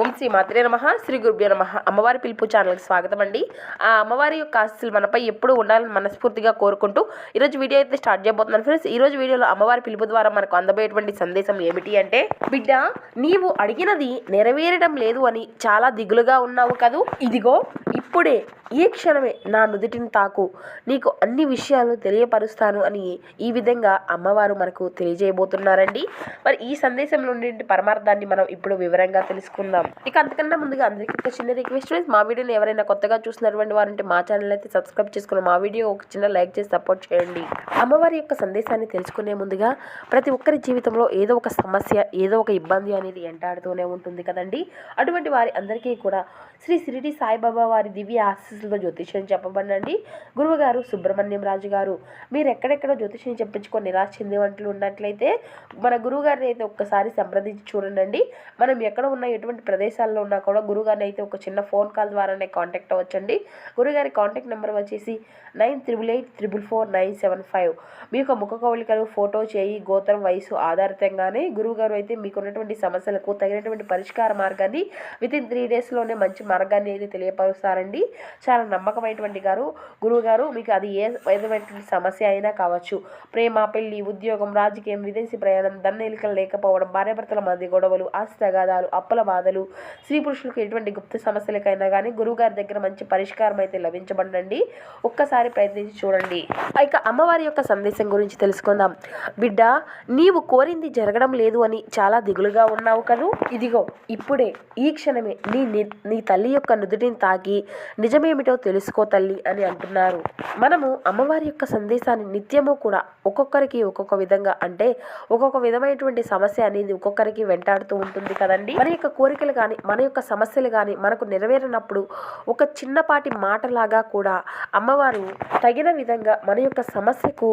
ఓం శ్రీ మాత్రే నమ శ్రీ గురుభ్యో నమ. అమ్మవారి పిలుపు ఛానల్కి స్వాగతం అండి. ఆ అమ్మవారి యొక్క ఆశీస్సులు మనపై ఎప్పుడు ఉండాలని మనస్ఫూర్తిగా కోరుకుంటూ ఈరోజు వీడియో అయితే స్టార్ట్ చేయబోతున్నాను ఫ్రెండ్స్. ఈ రోజు వీడియోలో అమ్మవారి పిలుపు ద్వారా మనకు అందబోయేటువంటి సందేశం ఏమిటి అంటే బిడ్డ నీవు అడిగినది నెరవేరడం లేదు అని చాలా దిగులుగా ఉన్నావు కదూ. ఇదిగో ఇప్పుడే ఈ క్షణమే నా నుదుటిని తాకు. నీకు అన్ని విషయాలు తెలియపరుస్తాను అని ఈ విధంగా అమ్మవారు మనకు తెలియజేయబోతున్నారండి. మరి ఈ సందేశంలో ఉండే పరమార్థాన్ని మనం ఇప్పుడు వివరంగా తెలుసుకుందాం. ఇక అంతకన్నా ముందుగా అందరికీ ఒక చిన్న రిక్వెస్ట్ మా వీడియోని ఎవరైనా కొత్తగా చూసినటువంటి వారంటే మా ఛానల్ అయితే సబ్స్క్రైబ్ చేసుకుని మా వీడియో ఒక చిన్న లైక్ చేసి సపోర్ట్ చేయండి. అమ్మవారి యొక్క సందేశాన్ని తెలుసుకునే ముందుగా ప్రతి ఒక్కరి జీవితంలో ఏదో ఒక సమస్య ఏదో ఒక ఇబ్బంది అనేది ఎంటాడుతూనే ఉంటుంది కదండి. అటువంటి వారి అందరికీ కూడా శ్రీ షిరిడి సాయిబాబా వారి దివ్య ఆశీస్సులతో జ్యోతిష్యం చెప్పబడినండి గురువుగారు సుబ్రహ్మణ్యం రాజు గారు మీరు ఎక్కడెక్కడో జ్యోతిష్యం చెప్పించుకొని నిరాశ చెందేవంటలు ఉన్నట్లయితే మన గురువుగారిని అయితే ఒక్కసారి సంప్రదించి చూడండి మనం ఎక్కడ ఉన్న ఎటువంటి ప్రదేశాల్లో ఉన్నా కూడా గురుగారిని అయితే ఒక చిన్న ఫోన్ కాల్ ద్వారానే కాంటాక్ట్ అవ్వచ్చండి. గురుగారి కాంటాక్ట్ నెంబర్ వచ్చేసి nine triple eight triple four nine seven five. మీ యొక్క ముఖ కవళికలు ఫోటో చేయి గోత్రం వయసు ఆధారితంగానే గురువుగారు అయితే మీకు ఉన్నటువంటి సమస్యలకు తగినటువంటి పరిష్కార మార్గాన్ని విత్ ఇన్ త్రీ డేస్లోనే మంచి మార్గాన్ని అయితే తెలియపరుస్తారండి. చాలా నమ్మకమైనటువంటి గారు గురువుగారు మీకు అది ఏ విధమైనటువంటి సమస్య అయినా కావచ్చు. ప్రేమ పెళ్ళి ఉద్యోగం రాజకీయం విదేశీ ప్రయాణం దన్నెలికలు లేకపోవడం భార్యాభర్తల మధ్య గొడవలు ఆస్తి తగాదాలు అప్పుల బాధలు స్త్రీ పురుషులకు ఎటువంటి గుప్త సమస్యలకైనా కానీ గురువుగారి దగ్గర మంచి పరిష్కారం అయితే లభించబడండి ఒక్కసారి ప్రయత్నించి చూడండి. ఇక అమ్మవారి యొక్క సందేశం గురించి తెలుసుకుందాం. బిడ్డ నీవు కోరింది జరగడం లేదు అని చాలా దిగులుగా ఉన్నావు కదూ? ఇదిగో ఇప్పుడే ఈ క్షణమే నీ ని- నీ తల్లి యొక్క నుదుటిని తాకి నిజమేమిటో తెలుసుకో తల్లి అని అంటున్నారు. మనము అమ్మవారి యొక్క సందేశాన్ని నిత్యము కూడా ఒక్కొక్కరికి ఒక్కొక్క విధంగా అంటే ఒక్కొక్క విధమైనటువంటి సమస్య అనేది ఒక్కొక్కరికి వెంటాడుతూ ఉంటుంది కదండి. మన యొక్క కోరికలు కానీ మన యొక్క సమస్యలు కానీ మనకు నెరవేరినప్పుడు ఒక చిన్నపాటి మాటలాగా కూడా అమ్మవారు తగిన విధంగా మన యొక్క సమస్యకు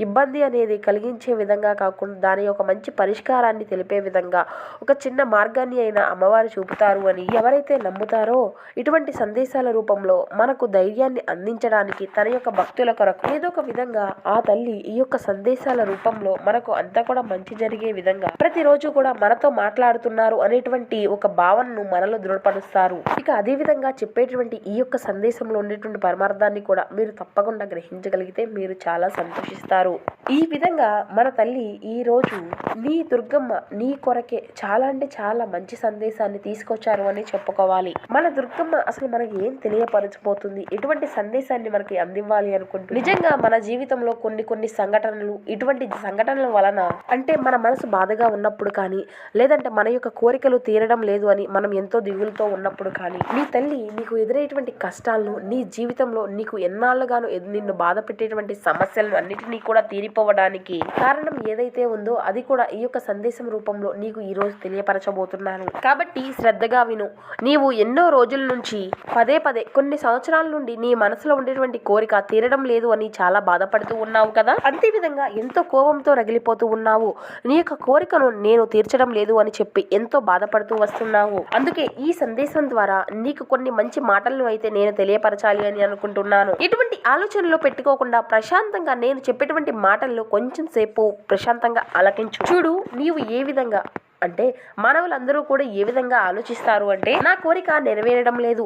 ఇబ్బంది అనేది కలిగించే విధంగా కాకుండా దాని యొక్క మంచి పరిష్కారాన్ని తెలిపే విధంగా ఒక చిన్న మార్గాన్ని అయినా అమ్మవారు చూపుతారు అని ఎవరైతే నమ్ముతారో ఇటువంటి సందేశాల రూపంలో మనకు ధైర్యాన్ని అందించడానికి తన యొక్క భక్తుల కొరకు ఏదో ఒక విధంగా ఆ తల్లి ఈ యొక్క సందేశాల రూపంలో మనకు అంతా కూడా మంచి జరిగే విధంగా ప్రతిరోజు కూడా మనతో మాట్లాడుతున్నారు అనేటువంటి ఒక భావనను మనలో దృఢపరుస్తారు. ఇక అదే విధంగా చెప్పేటువంటి ఈ యొక్క సందేశంలో ఉండేటువంటి పరమార్థాన్ని కూడా మీరు తప్పకుండా గ్రహించగలిగితే మీరు చాలా సంతోషిస్తారు. ఈ విధంగా మన తల్లి ఈ రోజు నీ దుర్గమ్మ నీ కొరకే చాలా అంటే చాలా మంచి సందేశాన్ని తీసుకొచ్చారు అని చెప్పుకోవాలి. మన దుర్గమ్మ అసలు మనకి ఏం తెలియపరచబోతుంది? ఎటువంటి సందేశాన్ని మనకి అందివ్వాలి అనుకుంటుంది నిజంగా మన జీవితంలో కొన్ని కొన్ని సంఘటనలు ఇటువంటి సంఘటనల వలన అంటే మన మనసు బాధగా ఉన్నప్పుడు కానీ లేదంటే మన యొక్క కోరికలు తీరడం లేదు అని మనం ఎంతో దిగులతో ఉన్నప్పుడు కానీ నీ తల్లి నీకు ఎదురయ్యేటువంటి కష్టాలను నీ జీవితంలో నీకు ఎన్నాళ్ళుగాను నిన్ను బాధ పెట్టేటువంటి సమస్యలను అన్నిటినీ కూడా తీరిపోవడానికి కారణం ఏదైతే ఉందో అది కూడా ఈ యొక్క సందేశం రూపంలో నీకు ఈ రోజు తెలియపరచబోతున్నాను. కాబట్టి శ్రద్ధగా విను. నీవు ఎన్నో రోజుల నుంచి పదే పదే కొన్ని సంవత్సరాల నుండి నీ మనసులో ఉండేటువంటి కోరిక తీరడం లేదు అని చాలా బాధపడుతూ ఉన్నావు కదా? అంతే విధంగా ఎంతో కోపంతో రగిలిపోతూ ఉన్నావు. నీ యొక్క కోరికను నేను తీర్చడం లేదు అని చెప్పి ఎంతో బాధపడుతూ వస్తున్నావు. అందుకే ఈ సందేశం ద్వారా నీకు కొన్ని మంచి మాటలను అయితే నేను తెలియపరచాలి అని అనుకుంటున్నాను. ఎటువంటి ఆలోచనలో పెట్టుకోకుండా ప్రశాంతంగా నేను చెప్పేటువంటి మాటల్లో కొంచెం సేపు ప్రశాంతంగా ఆలకించు. చూడు నీవు ఏ విధంగా అంటే మానవులందరూ కూడా ఏ విధంగా ఆలోచిస్తారు అంటే నా కోరిక నెరవేరడం లేదు.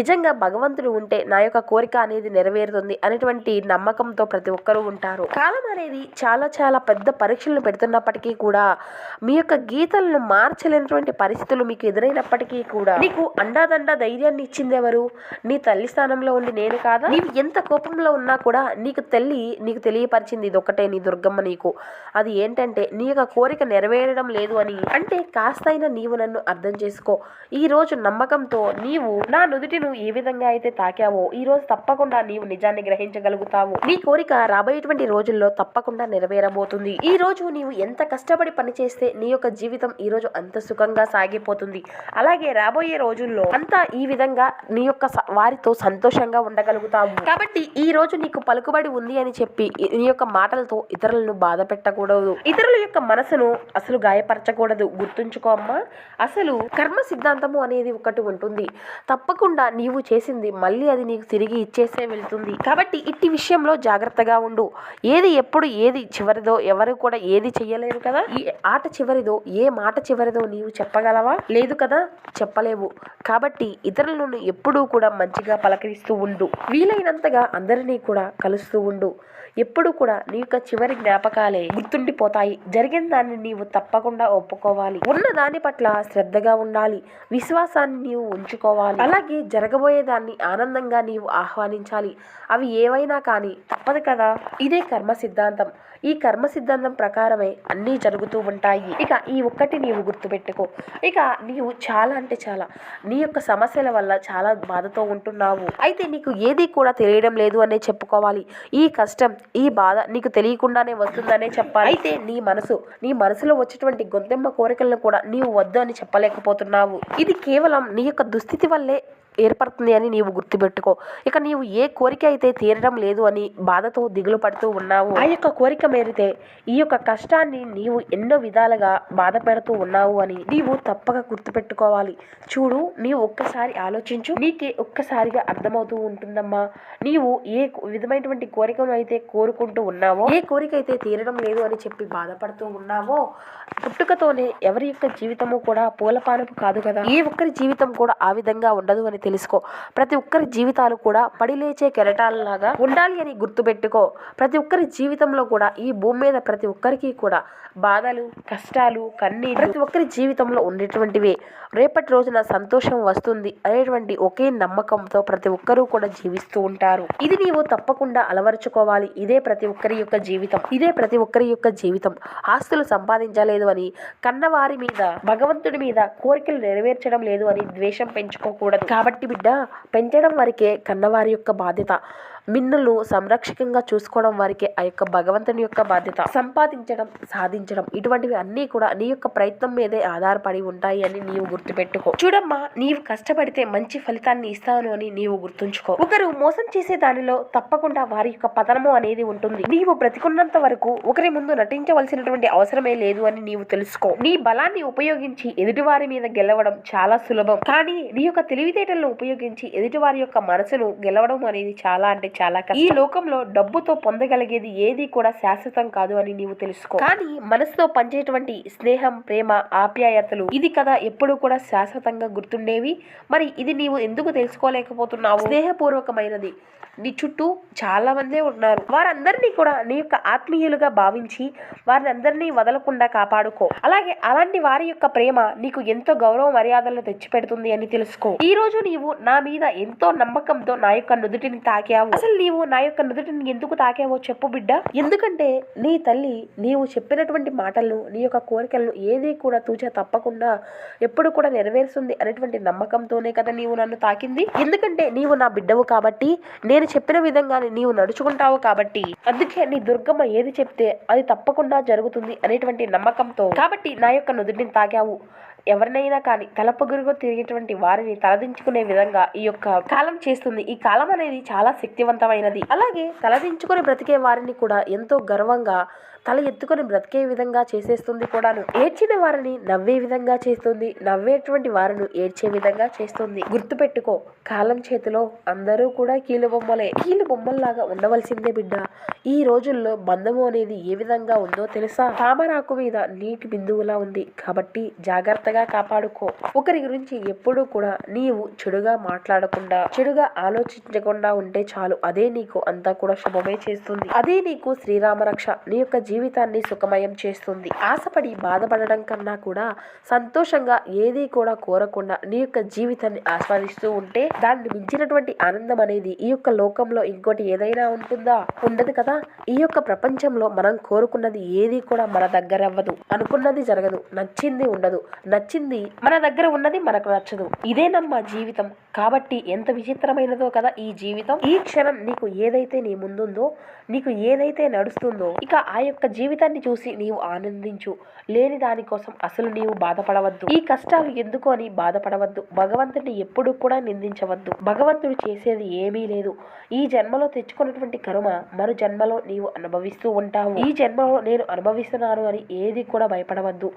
నిజంగా భగవంతుడు ఉంటే నా యొక్క కోరిక అనేది నెరవేరుతుంది అనేటువంటి నమ్మకంతో ప్రతి ఒక్కరూ ఉంటారు. కాలం అనేది చాలా చాలా పెద్ద పరీక్షలను పెడుతున్నప్పటికీ కూడా మీ యొక్క గీతలను మార్చలేనటువంటి పరిస్థితులు మీకు ఎదురైనప్పటికీ కూడా నీకు అండాదండ ధైర్యాన్ని ఇచ్చింది ఎవరు? నీ తల్లి స్థానంలో ఉండి నేను కాదా? నీవు ఎంత కోపంలో ఉన్నా కూడా నీకు తల్లి నీకు తెలియపరిచింది ఇది ఒకటే నీ దుర్గమ్మ నీకు. అది ఏంటంటే నీ యొక్క కోరిక నెరవేరడం లేదు అని అంటే కాస్తైనా నీవు నన్ను అర్థం చేసుకో. ఈ రోజు నమ్మకంతో నీవు నా నుదుటిను ఏ విధంగా అయితే తాకావో ఈ రోజు తప్పకుండా నీవు నిజాన్ని గ్రహించగలుగుతావు. నీ కోరిక రాబోయేటువంటి రోజుల్లో తప్పకుండా నెరవేరబోతుంది. ఈ రోజు నీవు ఎంత కష్టపడి పని చేస్తే నీ యొక్క జీవితం ఈ రోజు అంత సుఖంగా సాగిపోతుంది. అలాగే రాబోయే రోజుల్లో అంతా ఈ విధంగా నీ యొక్క స- వారితో సంతోషంగా ఉండగలుగుతావు. కాబట్టి ఈ రోజు నీకు పలుకుబడి ఉంది అని చెప్పి నీ యొక్క మాటలతో ఇతరులను బాధ పెట్టకూడదు. ఇతరుల యొక్క మనసును అసలు గాయపరచకూడదు. లేదు గుర్తుంచుకో అమ్మా అసలు కర్మ సిద్ధాంతము అనేది ఒకటి ఉంటుంది. తప్పకుండా నీవు చేసింది మళ్ళీ అది నీకు తిరిగి ఇచ్చేసే వెళ్తుంది. కాబట్టి ఇట్టి విషయంలో జాగ్రత్తగా ఉండు. ఏది ఎప్పుడు ఏది చివరిదో ఎవరు కూడా ఏది చెయ్యలేరు కదా? ఈ ఆట చివరిదో ఏ మాట చివరిదో నీవు చెప్పగలవా? లేదు కదా? చెప్పలేవు. కాబట్టి ఇతరులను ఎప్పుడూ కూడా మంచిగా పలకరిస్తూ ఉండు. వీలైనంతగా అందరినీ కూడా కలుస్తూ ఉండు. ఎప్పుడు కూడా నీ యొక్క చివరి జ్ఞాపకాలే గుర్తుండిపోతాయి. జరిగిన దాన్ని నీవు తప్పకుండా ఒప్పుకో ఒప్పుకోవాలి ఉన్న దాని పట్ల శ్రద్ధగా ఉండాలి. విశ్వాసాన్ని నీవు ఉంచుకోవాలి. అలాగే జరగబోయే దాన్ని ఆనందంగా నీవు ఆహ్వానించాలి. అవి ఏవైనా కానీ తప్పదు కదా? ఇదే కర్మ సిద్ధాంతం. ఈ కర్మ సిద్ధాంతం ప్రకారమే అన్నీ జరుగుతూ ఉంటాయి. ఇక ఈ ఒక్కటి నీవు గుర్తుపెట్టుకో. ఇక నీవు చాలా అంటే చాలా. నీ యొక్క సమస్యల వల్ల చాలా బాధతో ఉంటున్నావు. అయితే నీకు ఏది కూడా తెలియడం లేదు అనే చెప్పుకోవాలి. ఈ కష్టం ఈ బాధ నీకు తెలియకుండానే వస్తుందనే చెప్పాలి. అయితే నీ మనసు నీ మనసులో వచ్చేటువంటి గొంతెమ్మ కోరికలను కూడా నీవు వద్దు అని చెప్పలేకపోతున్నావు. ఇది కేవలం నీ యొక్క దుస్థితి వల్లే ఏర్పడుతుంది అని నీవు గుర్తుపెట్టుకో. ఇక నీవు ఏ కోరిక అయితే తీరడం లేదు అని బాధతో దిగులు పడుతూ ఉన్నావు ఆ యొక్క కోరిక మేరితే ఈ యొక్క కష్టాన్ని నీవు ఎన్నో విధాలుగా బాధ పెడుతూ ఉన్నావు అని నీవు తప్పక గుర్తుపెట్టుకోవాలి. చూడు నీవు ఒక్కసారి ఆలోచించు. నీకే ఒక్కసారిగా అర్థమవుతూ ఉంటుందమ్మా. నీవు ఏ విధమైనటువంటి కోరికను అయితే కోరుకుంటూ ఉన్నావో ఏ కోరిక అయితే తీరడం లేదు అని చెప్పి బాధపడుతూ ఉన్నావో పుట్టుకతోనే ఎవరి యొక్క జీవితము కూడా పూలపానపు కాదు కదా. ఏ ఒక్కరి జీవితం కూడా ఆ విధంగా ఉండదు అని తెలుసుకో. ప్రతి ఒక్కరి జీవితాలు కూడా పడిలేచే కెరటాలలాగా ఉండాలి అని గుర్తుపెట్టుకో. ప్రతి ఒక్కరి జీవితంలో కూడా ఈ భూమి మీద ప్రతి ఒక్కరికి కూడా బాధలు కష్టాలు కన్నీరు ప్రతి ఒక్కరి జీవితంలో ఉండేటువంటివే. రేపటి రోజున సంతోషం వస్తుంది అనేటువంటి ఒకే నమ్మకంతో ప్రతి ఒక్కరూ కూడా జీవిస్తూ ఉంటారు. ఇది నీవు తప్పకుండా అలవరుచుకోవాలి. ఇదే ప్రతి ఒక్కరి యొక్క జీవితం. ఇదే ప్రతి ఒక్కరి యొక్క జీవితం. ఆస్తులు సంపాదించలేదు అని కన్నవారి మీద భగవంతుడి మీద కోరికలు నెరవేర్చడం లేదు అని ద్వేషం పెంచుకోకూడదు. కాబట్టి బిడ్డ పెంచడం వరకే కన్నవారి యొక్క బాధ్యత. మిన్నులు సంరక్షకంగా చూసుకోవడం వారికి ఆ యొక్క భగవంతుని యొక్క బాధ్యత. సంపాదించడం సాధించడం ఇటువంటివి అన్నీ కూడా నీ యొక్క ప్రయత్నం మీదే ఆధారపడి ఉంటాయి అని నీవు గుర్తుపెట్టుకో. చూడమ్మా నీవు కష్టపడితే మంచి ఫలితాన్ని ఇస్తాను అని నీవు గుర్తుంచుకో. ఒకరు మోసం చేసే దానిలో తప్పకుండా వారి యొక్క పతనము అనేది ఉంటుంది. నీవు బ్రతికున్నంత వరకు ఒకరి ముందు నటించవలసినటువంటి అవసరమే లేదు అని నీవు తెలుసుకో. నీ బలాన్ని ఉపయోగించి ఎదుటివారి మీద గెలవడం చాలా సులభం. కానీ నీ యొక్క తెలివితేటలను ఉపయోగించి ఎదుటివారి యొక్క మనసును గెలవడం అనేది చాలా అంటే చాలా కష్టం. ఈ లోకంలో డబ్బుతో పొందగలిగేది ఏది కూడా శాశ్వతం కాదు అని నీవు తెలుసుకో. కానీ మనసుతో పంచేటువంటి స్నేహం ప్రేమ ఆప్యాయతలు ఇది కదా ఎప్పుడు కూడా శాశ్వతంగా గుర్తుండేవి. మరి ఇది నీవు ఎందుకు తెలుసుకోలేకపోతున్నావు? స్నేహపూర్వకమైనది. నీ చుట్టూ చాలా మందే ఉన్నారు. వారందరినీ కూడా నీ యొక్క ఆత్మీయులుగా భావించి వారిని అందరినీ వదలకుండా కాపాడుకో. అలాగే అలాంటి వారి యొక్క ప్రేమ నీకు ఎంతో గౌరవ మర్యాదలను తెచ్చిపెడుతుంది అని తెలుసుకో. ఈ రోజు నీవు నా మీద ఎంతో నమ్మకంతో నా యొక్క నుదుటిని తాకావు. అసలు నీవు నా యొక్క నుదుటిని ఎందుకు తాకావో చెప్పు బిడ్డ. ఎందుకంటే నీ తల్లి నీవు చెప్పినటువంటి మాటలను నీ యొక్క కోరికలను ఏది కూడా తూచా తప్పకుండా ఎప్పుడు కూడా నెరవేరుస్తుంది అనేటువంటి నమ్మకంతోనే కదా నీవు నన్ను తాకింది. ఎందుకంటే నీవు నా బిడ్డవు కాబట్టి నేను చెప్పిన విధంగానే నీవు నడుచుకుంటావు కాబట్టి అందుకే నీ దుర్గమ్మ ఏది చెప్తే అది తప్పకుండా జరుగుతుంది అనేటువంటి నమ్మకంతో. కాబట్టి నా యొక్క నుదుటిని తాకావు. ఎవరినైనా కానీ తలపొగురుగా తిరిగేటువంటి వారిని తలదించుకునే విధంగా ఈ యొక్క కాలం చేస్తుంది. ఈ కాలం అనేది చాలా శక్తివంతమైనది. అలాగే తలదించుకొని బ్రతికే వారిని కూడా ఎంతో గర్వంగా తల ఎత్తుకొని బ్రతికే విధంగా చేసేస్తుంది కూడాను. ఏడ్చిన వారిని నవ్వే విధంగా చేస్తుంది. నవ్వేటువంటి వారిని ఏడ్చే విధంగా చేస్తుంది. గుర్తుపెట్టుకో కాలం చేతిలో అందరూ కూడా కీలు బొమ్మలే. కీలు బొమ్మల్లాగా ఉండవలసిందే బిడ్డ. ఈ రోజుల్లో బంధము అనేది ఏ విధంగా ఉందో తెలుసా? తామరాకు మీద నీటి బిందువులా ఉంది. కాబట్టి జాగ్రత్తగా కాపాడుకో. ఒకరి గురించి ఎప్పుడూ కూడా నీవు చెడుగా మాట్లాడకుండా చెడుగా ఆలోచించకుండా ఉంటే చాలు. అదే నీకు అంతా కూడా శుభమే చేస్తుంది. అదే నీకు శ్రీరామ రక్ష నీ యొక్క జీవితాన్ని సుఖమయం చేస్తుంది. ఆశపడి బాధపడడం కన్నా కూడా సంతోషంగా ఏది కూడా కోరకుండా నీ యొక్క జీవితాన్ని ఆస్వాదిస్తూ ఉంటే దాన్ని మించినటువంటి ఆనందం అనేది ఈ యొక్క లోకంలో ఇంకోటి ఏదైనా ఉంటుందా? ఉండదు కదా? ఈ యొక్క ప్రపంచంలో మనం కోరుకున్నది ఏది కూడా మన దగ్గర అవ్వదు. అనుకున్నది జరగదు. నచ్చింది ఉండదు. నచ్చింది మన దగ్గర ఉన్నది మనకు నచ్చదు. ఇదేనమ్మా జీవితం. కాబట్టి ఎంత విచిత్రమైనదో కదా ఈ జీవితం. ఈ క్షణం నీకు ఏదైతే నీ ముందుందో నీకు ఏదైతే నడుస్తుందో ఇక ఆ యొక్క జీవితాన్ని చూసి నీవు ఆనందించు. లేని దానికోసం అసలు నీవు బాధపడవద్దు. ఈ కష్టాలు ఎందుకు అని బాధపడవద్దు. భగవంతుడిని ఎప్పుడు కూడా నిందించవద్దు. భగవంతుడు చేసేది ఏమీ లేదు. ఈ జన్మలో తెచ్చుకున్నటువంటి కరుమ మరు జన్మలో నీవు అనుభవిస్తూ ఉంటావు. ఈ జన్మలో నేను అనుభవిస్తున్నాను అని ఏది కూడా భయపడవద్దు.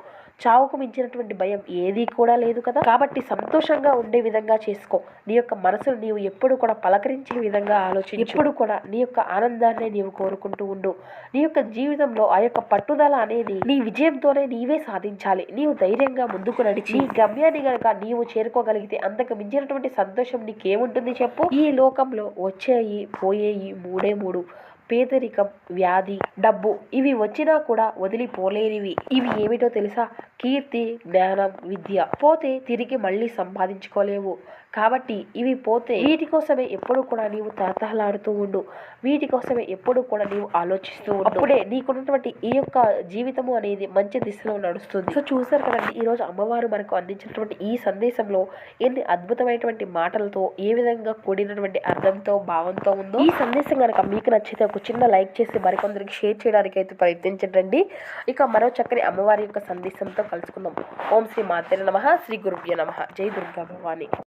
చావుకు మించినటువంటి భయం ఏదీ కూడా లేదు కదా. కాబట్టి సంతోషంగా ఉండే విధంగా చేసుకో. నీ యొక్క మనసును నీవు ఎప్పుడు కూడా పలకరించే విధంగా ఆలోచించు. ఎప్పుడు కూడా నీ యొక్క ఆనందాన్ని నీవు కోరుకుంటూ ఉండు. నీ యొక్క జీవితంలో ఆ యొక్క పట్టుదల అనేది నీ విజయంతోనే నీవే సాధించాలి. నీవు ధైర్యంగా ముందుకు నడిచి నీ గమ్యాన్ని గనక నీవు చేరుకోగలిగితే అంతకు మించినటువంటి సంతోషం నీకేముంటుంది చెప్పు? ఈ లోకంలో వచ్చేయి పోయేయి మూడే మూడు. పేదరికం వ్యాధి డబ్బు ఇవి వచ్చినా కూడా వదిలిపోలేనివి. ఇవి ఏమిటో తెలుసా? కీర్తి జ్ఞానం విద్య. పోతే తిరిగి మళ్ళీ సంపాదించుకోలేవు. కాబట్టి ఇవి పోతే వీటి కోసమే ఎప్పుడు కూడా నీవు తహతహలాడుతూ ఉండు. వీటి కోసమే ఎప్పుడు కూడా నీవు ఆలోచిస్తూ ఉండు. అప్పుడే నీకున్నటువంటి ఈ యొక్క జీవితము అనేది మంచి దిశలో నడుస్తుంది. సో చూసారు కదండి ఈ రోజు అమ్మవారు మనకు అందించినటువంటి ఈ సందేశంలో ఎన్ని అద్భుతమైనటువంటి మాటలతో ఏ విధంగా కూడినటువంటి అర్థంతో భావంతో ఉందో ఈ సందేశం కనుక మీకు నచ్చితే ఒక చిన్న లైక్ చేసి మరికొందరికి షేర్ చేయడానికి అయితే ప్రయత్నించండి ఇక మరో చక్కని అమ్మవారి యొక్క సందేశంతో కలుసుకుందాం. ఓం శ్రీ మాతెర నమ. శ్రీ గురుభ్య నమ. జై దుర్గా భవాని